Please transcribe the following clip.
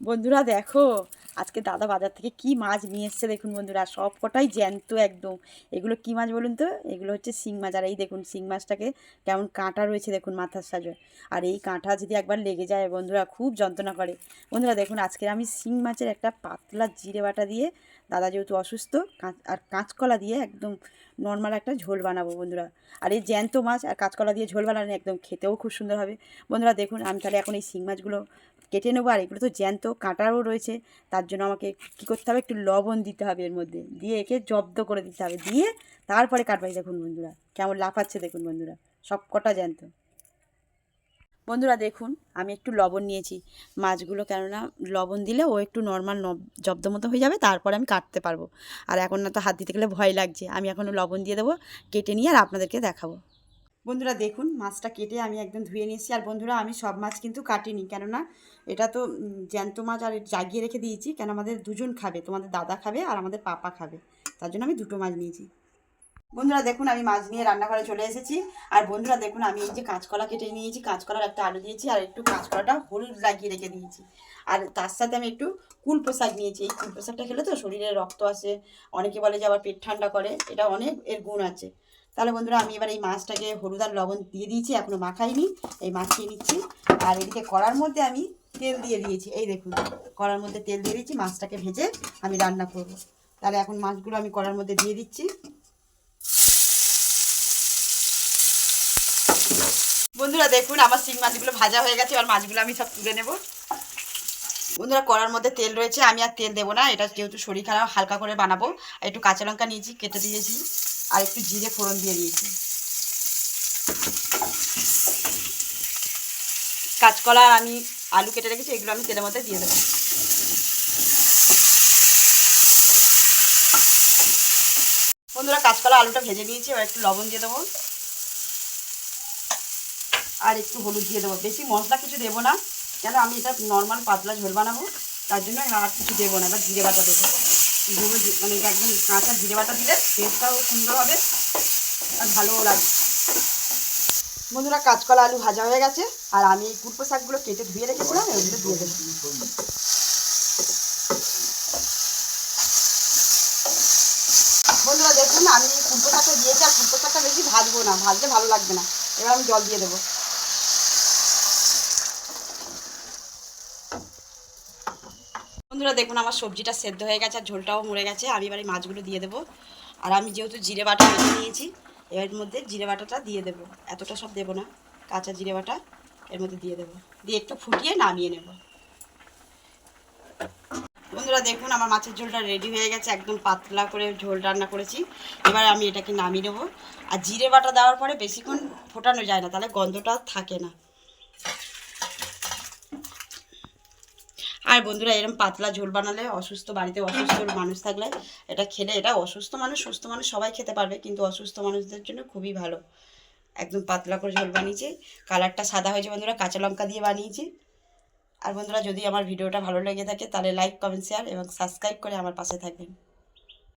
বন্ধুরা দেখো, আজকে দাদা বাজার থেকে কি মাছ নিয়ে এসছে দেখুন বন্ধুরা সব কটাই জ্যান্ত একদম। এগুলো কি মাছ বলুন তো? এগুলো হচ্ছে শিং মাছ, আর এই দেখুন শিং মাছটাকে কেমন কাঁটা রয়েছে দেখুন মাথার সাজে। আর এই কাঁটা যদি একবার লেগে যায় বন্ধুরা, খুব যন্ত্রণা করে। বন্ধুরা দেখুন, আজকে আমি শিং মাছের একটা পাতলা জিরে বাটা দিয়ে দাদা যেহেতু অসুস্থ আর কাঁচকলা দিয়ে একদম নর্মাল একটা ঝোল বানাবো বন্ধুরা। আর এই জ্যান্ত মাছ আর কাঁচকলা দিয়ে ঝোল বানালে একদম খেতেও খুব সুন্দর হবে। বন্ধুরা দেখুন, আমি তাহলে এখন এই শিং মাছগুলো কেটে নেব, আর এগুলো তো জ্যান্ত, কাঁটারও রয়েছে। তার জন্য আমাকে কী করতে হবে? একটু লবণ দিতে হবে এর মধ্যে। দিয়ে একে জব্দ করে দিতে হবে। দিয়ে তারপরে কাটবাই দেখুন বন্ধুরা, কেমন লাফাচ্ছে দেখুন বন্ধুরা। সব কটা জ্যান্ত। বন্ধুরা দেখুন, আমি একটু লবণ নিয়েছি। মাছগুলো কেননা লবণ দিলে ও একটু নর্মাল জব্দ মতো হয়ে যাবে, তারপরে আমি কাটতে পারব। আর এখন না তো হাত দিতে গেলে ভয় লাগছে। আমি এখনও লবণ দিয়ে দেবো, কেটে নিয়ে আর আপনাদেরকে দেখাবো। বন্ধুরা দেখুন, মাছটা কেটে আমি একদম ধুয়ে নিয়েছি। আর বন্ধুরা, আমি সব মাছ কিন্তু কাটিনি, কেননা এটা তো জ্যান্ত মাছ আর জাগিয়ে রেখে দিয়েছি। কেন আমাদের দুজন খাবে, তোমাদের দাদা খাবে আর আমাদের পাপা খাবে। তার জন্য আমি দুটো মাছ নিয়েছি। বন্ধুরা দেখুন, আমি মাছ নিয়ে রান্নাঘরে চলে এসেছি। আর বন্ধুরা দেখুন, আমি এই যে কাঁচকলা কেটে নিয়েছি, কাঁচকলার একটা আলু দিয়েছি, আর একটু কাঁচকলাটা হলুদ লাগিয়ে রেখে দিয়েছি। আর তার সাথে আমি একটু কুল শাক নিয়েছি। এই কুল শাকটা খেলে তো শরীরে রক্ত আসে, অনেকে বলে যে আবার পেট ঠান্ডা করে, এটা অনেক এর গুণ আছে। তাহলে বন্ধুরা, আমি এবার এই মাছটাকে হলুদ আর লবণ দিয়ে দিয়েছি এখনও মাখাইনি, এই মাখিয়ে নিচ্ছি। আর এদিকে কড়ার মধ্যে আমি তেল দিয়ে দিয়েছি, এই দেখুন, কড়ার মধ্যে তেল দিয়ে দিয়েছি, মাছটাকে ভেজে আমি রান্না করব। তাহলে এখন মাছগুলো আমি কড়ার মধ্যে দিয়ে দিচ্ছি। বন্ধুরা দেখুন আমার শিং মাছগুলো ভাজা হয়ে গেছে, এবার মাছগুলো আমি সব তুলে নেব। বন্ধুরা কড়ার মধ্যে তেল রয়েছে, আমি আর তেল দেবো না, এটা যেহেতু শরীর খারাপ, হালকা করে বানাবো। আর একটু কাঁচা লঙ্কা নিয়েছি, কেটে দিয়েছি, আর একটু জিরে ফোড়ন দিয়ে দিয়েছি। কাঁচকলা আর আমি আলু কেটে রেখেছি, এগুলো আমি তেলের মধ্যে দিয়ে দেবো। বন্ধুরা কাঁচকলা আলুটা ভেজে নিয়েছি, এবার একটু লবণ দিয়ে দেবো। আর একটু হলুদ দিয়ে দেবো। বেশি মশলা কিছু দেবো না, কেন আমি এটা নর্মাল পাতলা ঝোল বানাবো, তার জন্য আর কিছু দেবো না। এবার জিরে বাটা দেবো। গুঁড়ো মানে একদম কাঁচা জিরে বাটা দিলে টেস্টটাও সুন্দর হবে আর ভালোও লাগবে। বন্ধুরা, কাঁচকলা আলু ভাজা হয়ে গেছে, আর আমি এই কুলপো শাকগুলো কেটে ধুয়ে রেখেছিলাম ওগুলো দিয়ে দেবো। বন্ধুরা, দেখুন, আমি কুলপো শাকটা দিয়েছি, আর কুলপো শাকটা বেশি ভাজবো না, ভাজলে ভালো লাগবে না। এবার আমি জল দিয়ে দেবো। বন্ধুরা, দেখুন আমার সবজিটা সেদ্ধ হয়ে গেছে, আর ঝোলটাও মরে গেছে। আমি এবার এই মাছগুলো দিয়ে দেবো। আর আমি যেহেতু জিরে বাটা বেটে নিয়েছি, এর মধ্যে জিরে বাটাটা দিয়ে দেবো। এতটা সব দেবো না, কাঁচা জিরে বাটা এর মধ্যে দিয়ে দেবো। দিয়ে একটু ফুটিয়ে নামিয়ে নেব। বন্ধুরা, দেখুন আমার মাছের ঝোলটা রেডি হয়ে গেছে, একদম পাতলা করে ঝোল রান্না করেছি। এবার আমি এটাকে নামিয়ে নেব। আর জিরে বাটা দেওয়ার পরে বেশিক্ষণ ফোটানো যায় না, তাহলে গন্ধটা থাকে না। আর বন্ধুরা এরকম পাতলা ঝোল বানালে অসুস্থ বাড়িতে অসুস্থ মানুষ থাকলে এটা খেলে এটা অসুস্থ মানুষ, সুস্থ মানুষ সবাই খেতে পারবে, কিন্তু অসুস্থ মানুষদের জন্য খুবই ভালো। একদম পাতলা করে ঝোল বানিয়েছি। কালারটা সাদা হয়েছে বন্ধুরা, কাঁচা লঙ্কা দিয়ে বানিয়েছি। আর বন্ধুরা যদি আমার ভিডিওটা ভালো লেগে থাকে তাহলে লাইক কমেন্ট শেয়ার এবং সাবস্ক্রাইব করে আমার পাশে থাকবেন।